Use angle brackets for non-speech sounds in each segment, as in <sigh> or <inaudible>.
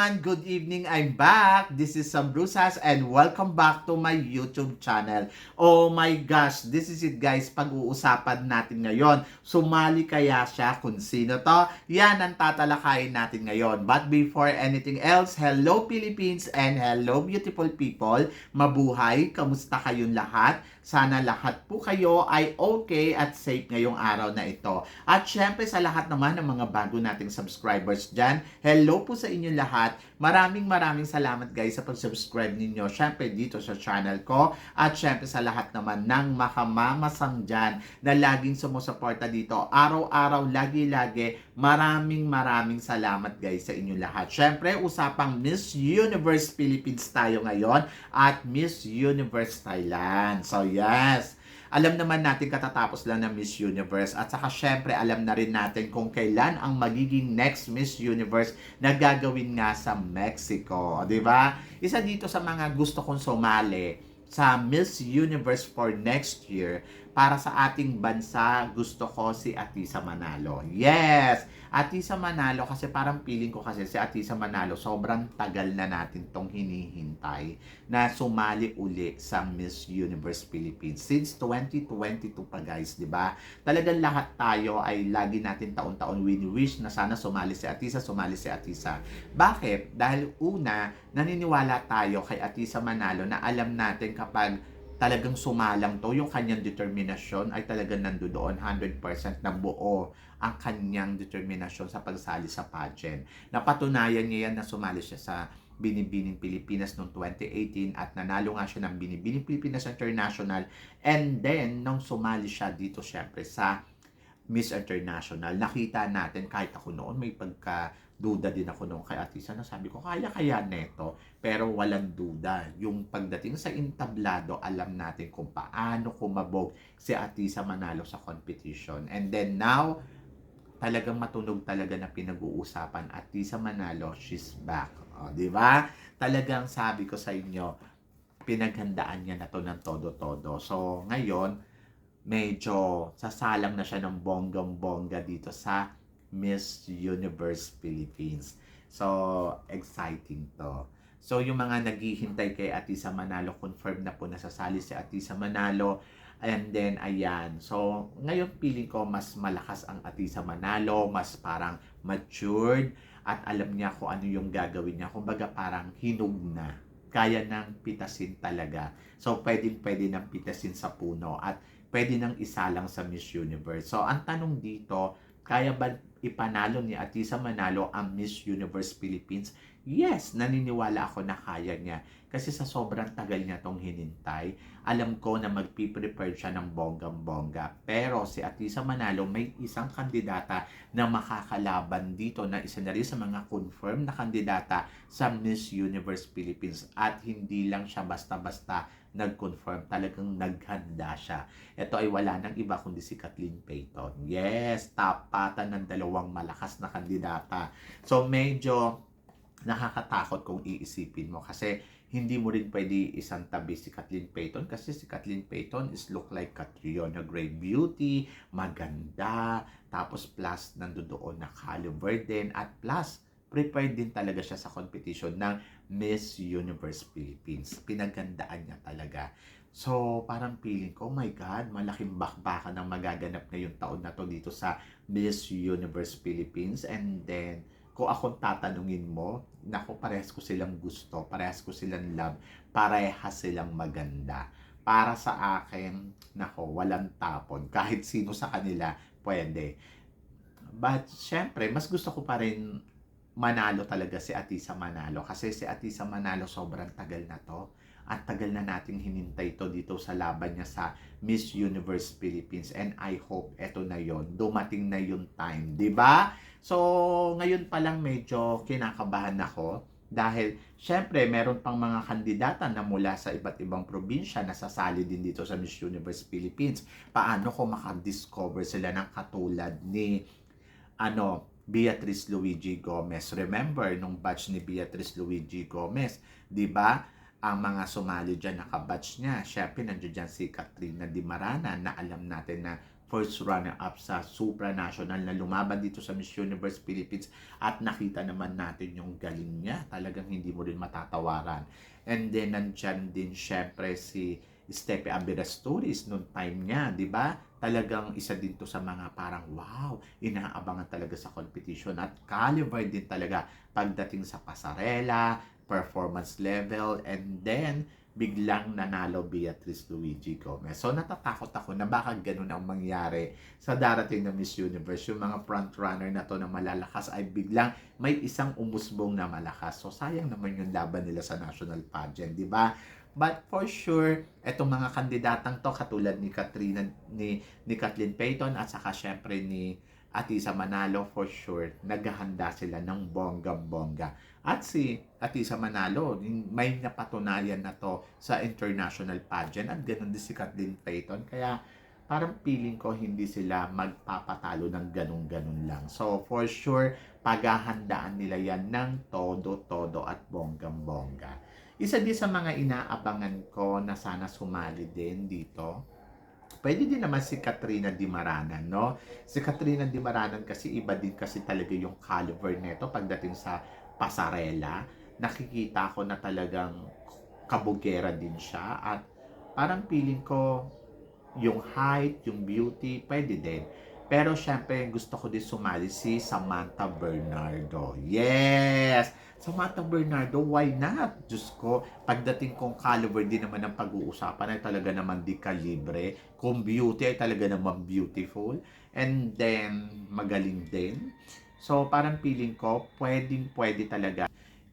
Everyone! Good evening! I'm back! This is Sam Brusas and welcome back to my YouTube channel. Oh my gosh! This is it guys, pag-uusapan natin ngayon. Sumali kaya siya kung sino to? Yan ang tatalakayin natin ngayon. But before anything else, hello Philippines and hello beautiful people. Mabuhay! Kamusta kayong lahat? Sana lahat po kayo ay okay at safe ngayong araw na ito. At syempre sa lahat naman ng mga bago nating subscribers dyan, hello po sa inyo lahat. Maraming maraming salamat guys sa pag-subscribe ninyo. Syempre dito sa channel ko at syempre sa lahat naman ng makamamasang dyan na laging sumusuporta dito. Araw-araw, lagi-lagi, maraming maraming salamat guys sa inyo lahat. Syempre, usapang Miss Universe Philippines tayo ngayon at Miss Universe Thailand. So yes, alam naman natin katatapos lang ng Miss Universe at saka syempre alam na rin natin kung kailan ang magiging next Miss Universe na gagawin nga sa Mexico, 'di ba? Isa dito sa mga gusto kong sumali sa Miss Universe for next year para sa ating bansa, gusto ko si Atisa Manalo. Yes! Atisa Manalo kasi parang feeling ko kasi si Atisa Manalo sobrang tagal na natin tong hinihintay na sumali uli sa Miss Universe Philippines. Since 2022 pa guys, di ba? Talagang lahat tayo ay lagi natin taon-taon wini-wish na sana sumali si Atisa, sumali si Atisa. Bakit? Dahil una, naniniwala tayo kay Atisa Manalo na alam natin kapag talagang sumalang to, yung kanyang determinasyon ay talagang nandoon 100% na buo ang kanyang determinasyon sa pagsali sa pageant. Napatunayan niya yan na sumali siya sa Binibining Pilipinas noong 2018 at nanalo nga siya ng Binibining Pilipinas International and then nung sumali siya dito syempre sa Miss International, nakita natin kahit ako noon may pagka duda din ako noon kay Atisa na sabi ko, kaya kaya neto. Pero walang duda. Yung pagdating sa intablado, alam natin kung paano kumabog si Atisa Manalo sa competition. And then now, talagang matunog talaga na pinag-uusapan. Atisa Manalo, she's back. O, di ba? Talagang sabi ko sa inyo, pinaghandaan niya na to ng todo-todo. So, ngayon, medyo sasalang na siya ng bonggang-bongga dito sa Miss Universe Philippines. So, exciting to. So, yung mga naghihintay kay Atisa Manalo, confirm na po nasasali si Atisa Manalo. And then, ayan. So, ngayon feeling ko mas malakas ang Atisa Manalo, mas parang matured, at alam niya kung ano yung gagawin niya. Kumbaga parang hinug na. Kaya nang pitasin talaga. So, pwedeng pwede nang pitasin sa puno at pwede nang isalang sa Miss Universe. So, ang tanong dito, kaya ba ipanalo ni Atisa Manalo ang Miss Universe Philippines? Yes, naniniwala ako na kaya niya. Kasi sa sobrang tagal niya tong hinintay, alam ko na magpiprepare siya ng bonggang-bongga. Pero si Atisa Manalo may isang kandidata na makakalaban dito na isa na rin sa mga confirmed na kandidata sa Miss Universe Philippines. At hindi lang siya basta-basta nag-confirm, talagang naghanda siya. Ito ay wala nang iba kundi si Kathleen Payton. Yes, tapatan ng dalawang malakas na kandidata. So medyo nakakatakot kung iisipin mo kasi hindi mo rin pwede isang tabi si Kathleen Payton kasi si Kathleen Payton is look like Catriona Gray Beauty, maganda, tapos plus nandoon na caliber din at plus prepared din talaga siya sa competition ng Miss Universe Philippines. Pinagandaan niya talaga. So, parang feeling ko, oh my God, malaking bakbakan ang magaganap ngayong taon na to dito sa Miss Universe Philippines. And then, kung akong tatanungin mo, nako, parehas ko silang gusto, parehas ko silang love, parehas silang maganda. Para sa akin, nako, walang tapon. <laughs> Kahit sino sa kanila, pwede. But, syempre, mas gusto ko pa rin manalo talaga si Atisa Manalo. Kasi si Atisa Manalo sobrang tagal na to. At tagal na nating hinintay to dito sa laban niya sa Miss Universe Philippines. And I hope eto na yon Dumating na yung time. 'di ba? So, ngayon pa lang medyo kinakabahan ako. Dahil, syempre, meron pang mga kandidata na mula sa iba't ibang probinsya na sasali din dito sa Miss Universe Philippines. Paano ko makadiscover sila ng katulad ni, ano, Beatrice Luigi Gomez. Remember, nung batch ni Beatrice Luigi Gomez, di ba? Ang mga sumali dyan, nakabatch niya. Siyempre, nandiyan dyan si Katrina Di Marana na alam natin na first runner-up sa supranational na lumaban dito sa Miss Universe Philippines at nakita naman natin yung galing niya. Talagang hindi mo rin matatawaran. And then, nandyan din syempre si Stepe Abirasturis noong time niya, di ba? Talagang isa din to sa mga parang wow, inaabangan talaga sa competition at caliber din talaga pagdating sa pasarela, performance level, and then biglang nanalo Beatrice Luigi Gomez. So natatakot ako na baka ganun ang mangyari sa darating na Miss Universe. Yung mga front runner na to na malalakas ay biglang may isang umusbong na malakas. So sayang naman yung laban nila sa national pageant, di ba? But for sure, etong mga kandidatang to katulad ni Katrina ni ni Kathleen Payton at saka syempre ni Atisa Manalo for sure naghahanda sila ng bongga-bongga. At si Atisa Manalo, may napatunayan na to sa international pageant at ganun din si Kathleen Payton. Kaya parang feeling ko hindi sila magpapatalo ng ganun-ganun lang. So for sure, paghahandaan nila yan ng todo-todo at bonggang-bongga. Isa din sa mga inaabangan ko na sana sumali din dito Pwede din naman si Katrina Dimaranan, no? Si Katrina Dimaranan kasi iba din kasi talaga yung caliber nito pagdating sa pasarela. Nakikita ko na talagang kabugera din siya at parang feeling ko yung height, yung beauty, pwede din. Pero syempre, gusto ko din sumali si Samantha Bernardo. Yes! Samantha Bernardo, why not? Diyos ko, pagdating kong caliber din naman ng pag-uusapan ay talaga naman di kalibre. Kung beauty ay talaga naman beautiful. And then, magaling din. So, parang feeling ko, pwedeng pwede talaga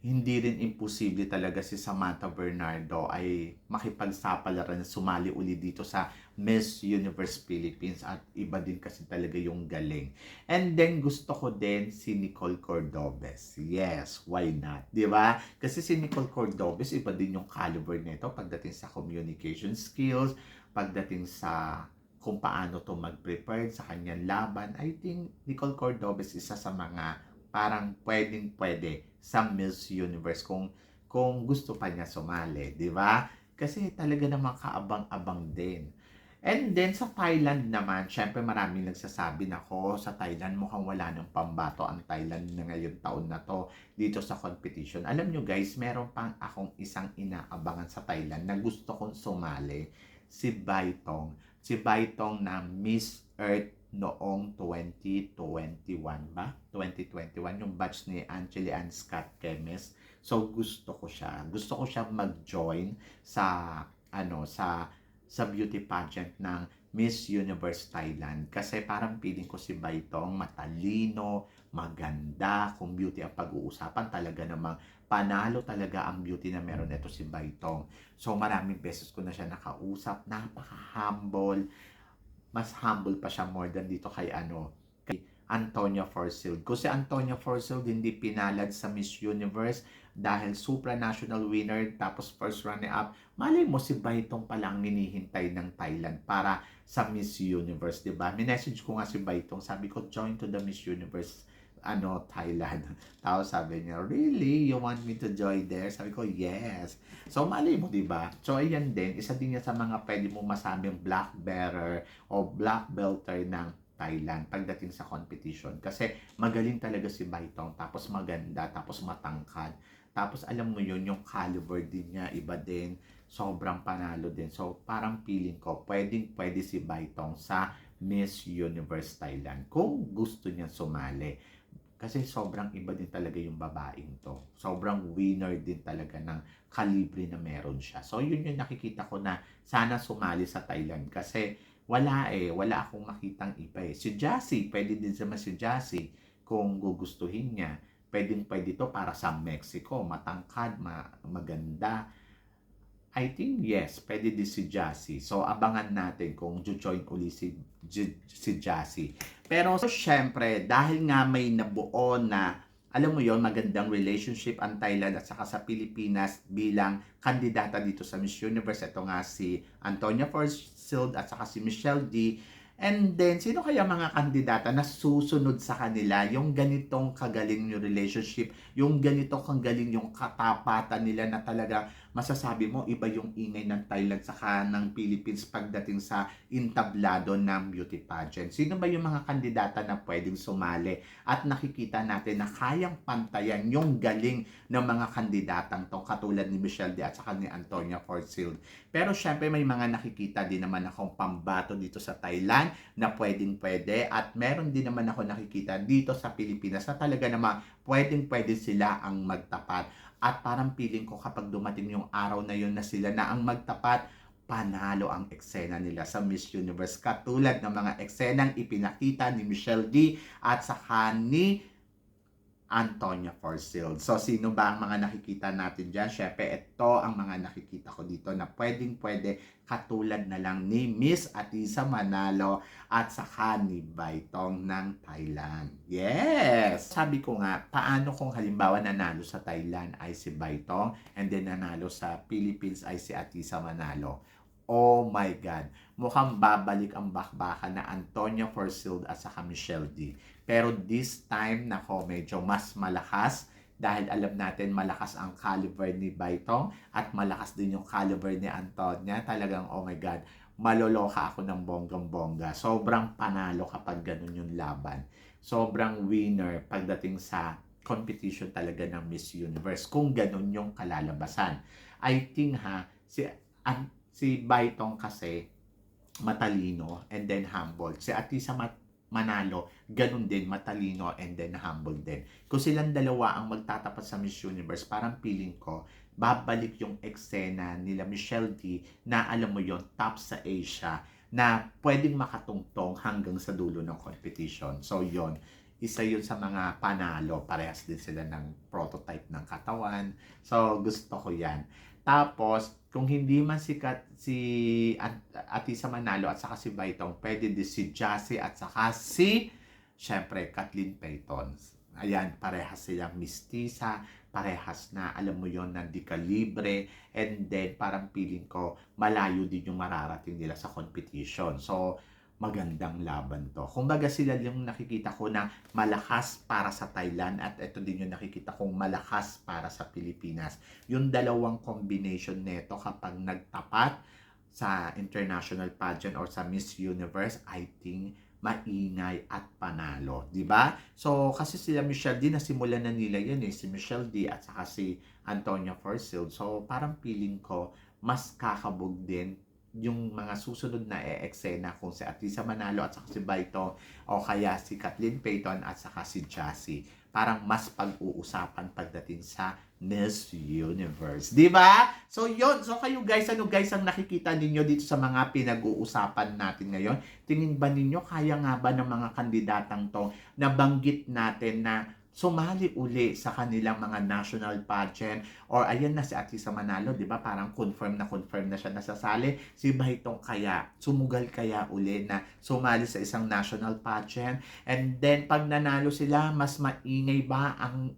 hindi rin imposible talaga si Samantha Bernardo ay makipagsapalaran sumali uli dito sa Miss Universe Philippines at iba din kasi talaga yung galing. And then gusto ko din si Nicole Cordobes. Yes, why not? 'Di ba? Kasi si Nicole Cordobes iba din yung caliber nito pagdating sa communication skills, pagdating sa kung paano to mag-prepare sa kanyang laban. I think Nicole Cordobes isa sa mga parang pwedeng pwede sa Miss Universe kung kung gusto pa niya sumali, di ba? Kasi talaga naman kaabang-abang din. And then sa Thailand naman, syempre maraming nagsasabi na ko sa Thailand mukhang wala nang pambato ang Thailand na ngayon taon na to dito sa competition. Alam nyo guys, meron pang akong isang inaabangan sa Thailand na gusto kong sumali, si Baitong. Si Baitong na Miss Earth noong 2021 ba? 2021 yung batch ni Angeli Ann Scott Kemes. So gusto ko siya. Gusto ko siya mag-join sa ano sa sa beauty pageant ng Miss Universe Thailand. Kasi parang feeling ko si Baitong matalino, maganda, kung beauty ang pag-uusapan talaga namang panalo talaga ang beauty na meron ito si Baitong. So maraming beses ko na siya nakausap, napaka-humble, mas humble pa siya more than dito kay ano, Antonia Forsyth. Kung si Antonia Forsyth hindi pinalad sa Miss Universe dahil supranational winner tapos first runner-up, malay mo si Baitong palang hinihintay ng Thailand para sa Miss Universe, di ba? Minessage ko nga si Baitong, sabi ko, join to the Miss Universe ano, Thailand. <laughs> Tapos sabi niya, really? You want me to join there? Sabi ko, yes. So, mali mo, di ba? So, ayan din, isa din yan sa mga pwede mo masabing black bearer o black belter ng Thailand pagdating sa competition. Kasi magaling talaga si Baitong, tapos maganda, tapos matangkad. Tapos alam mo yun, yung caliber din niya, iba din, sobrang panalo din. So, parang feeling ko, pwedeng pwede si Baitong sa Miss Universe Thailand kung gusto niya sumali. Kasi sobrang iba din talaga yung babaeng to. Sobrang winner din talaga ng kalibre na meron siya. So, yun yung nakikita ko na sana sumali sa Thailand. Kasi wala eh. Wala akong makitang iba eh. Si Jassy, pwede din naman si Jassy kung gugustuhin niya. Pwedeng pwede to para sa Mexico. Matangkad, ma- maganda. I think yes, pwede din si Jassy. So, abangan natin kung join uli si, si Jassy. Pero, so, syempre, dahil nga may nabuo na, alam mo yon magandang relationship ang Thailand at saka sa Pilipinas bilang kandidata dito sa Miss Universe. Ito nga si Antonia Forsyth at saka si Michelle D. And then, sino kaya mga kandidata na susunod sa kanila yung ganitong kagaling yung relationship, yung ganitong kagaling yung katapatan nila na talaga masasabi mo iba yung ingay ng Thailand saka ng Philippines pagdating sa intablado ng beauty pageant. Sino ba yung mga kandidata na pwedeng sumali at nakikita natin na kayang pantayan yung galing ng mga kandidatang to katulad ni Michelle D at saka ni Antonia Forsyth. Pero syempre may mga nakikita din naman akong pambato dito sa Thailand na pwedeng pwede at meron din naman ako nakikita dito sa Pilipinas na talaga naman pwedeng pwede sila ang magtapat. At parang feeling ko kapag dumating yung araw na yun na sila na ang magtapat, panalo ang eksena nila sa Miss Universe. Katulad ng mga eksenang ipinakita ni Michelle D at saka ni Antonia Forsyth. So, sino ba ang mga nakikita natin dyan? Siyempre, ito ang mga nakikita ko dito na pwedeng pwede katulad na lang ni Miss Atisa Manalo at saka ni Baitong ng Thailand. Yes! Sabi ko nga, paano kung halimbawa nanalo sa Thailand ay si Baitong and then nanalo sa Philippines ay si Atisa Manalo? Oh my God. Mukhang babalik ang bakbakan na Antonia Forsyth at saka Michelle D. Pero this time, nako, medyo mas malakas dahil alam natin malakas ang caliber ni Baitong at malakas din yung caliber ni Antonia. Talagang, oh my God, maloloka ako ng bonggang-bongga. Sobrang panalo kapag ganun yung laban. Sobrang winner pagdating sa competition talaga ng Miss Universe kung ganun yung kalalabasan. I think ha, si, an, si Baitong kasi matalino and then humble. Si Atisa Mat- Manalo, ganun din, matalino and then humble din. Kung silang dalawa ang magtatapat sa Miss Universe, parang feeling ko, babalik yung eksena nila Michelle D na alam mo yon top sa Asia na pwedeng makatungtong hanggang sa dulo ng competition. So yon isa yun sa mga panalo. Parehas din sila ng prototype ng katawan. So gusto ko yan. Tapos, kung hindi man sikat si At- Atisa Manalo at saka si Baitong, pwede din si Jassy at saka si, syempre, Kathleen Payton. Ayan, parehas silang mistisa, parehas na, alam mo yon nandi ka libre, and then parang feeling ko, malayo din yung mararating nila sa competition. So, magandang laban to. Kumbaga sila yung nakikita ko na malakas para sa Thailand at ito din yung nakikita kong malakas para sa Pilipinas. Yung dalawang combination neto kapag nagtapat sa international pageant or sa Miss Universe, I think maingay at panalo, 'di ba? So kasi sila Michelle D nasimulan na nila 'yan eh, si Michelle D at saka si Antonia Forsyth. So parang feeling ko mas kakabog din yung mga susunod na e-eksena kung si Atisa Manalo at saka si Baito o kaya si Kathleen Payton at saka si Jassy. Parang mas pag-uusapan pagdating sa Miss Universe. Di ba? So, yon So, kayo guys, ano guys ang nakikita ninyo dito sa mga pinag-uusapan natin ngayon? Tingin ba ninyo kaya nga ba ng mga kandidatang to na banggit natin na sumali uli sa kanilang mga national pageant or ayan na si Atisa Manalo, 'di ba? Parang confirm na confirm na siya nasasali. Si Baitong kaya sumugal kaya uli na sumali sa isang national pageant and then pag nanalo sila, mas maingay ba ang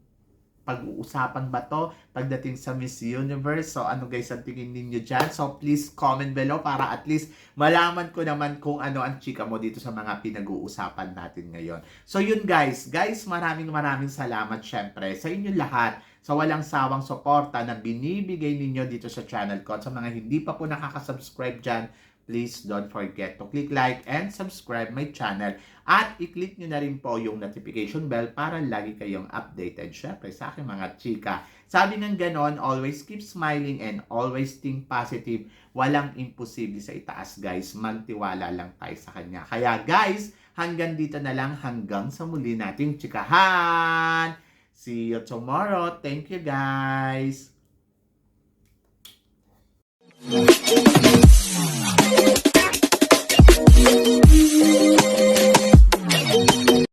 pag-uusapan ba to pagdating sa Miss Universe? So ano guys ang tingin ninyo dyan? So please comment below para at least malaman ko naman kung ano ang chika mo dito sa mga pinag-uusapan natin ngayon. So yun guys, guys maraming maraming salamat syempre sa inyo lahat sa walang sawang suporta na binibigay ninyo dito sa channel ko. Sa mga hindi pa po nakaka-subscribe dyan, please don't forget to click like and subscribe my channel. At i-click nyo na rin po yung notification bell para lagi kayong updated. Siyempre sa aking mga chika. Sabi ng ganon, always keep smiling and always think positive. Walang imposible sa itaas guys. Magtiwala lang tayo sa kanya. Kaya guys, hanggang dito na lang hanggang sa muli nating chikahan. See you tomorrow. Thank you guys.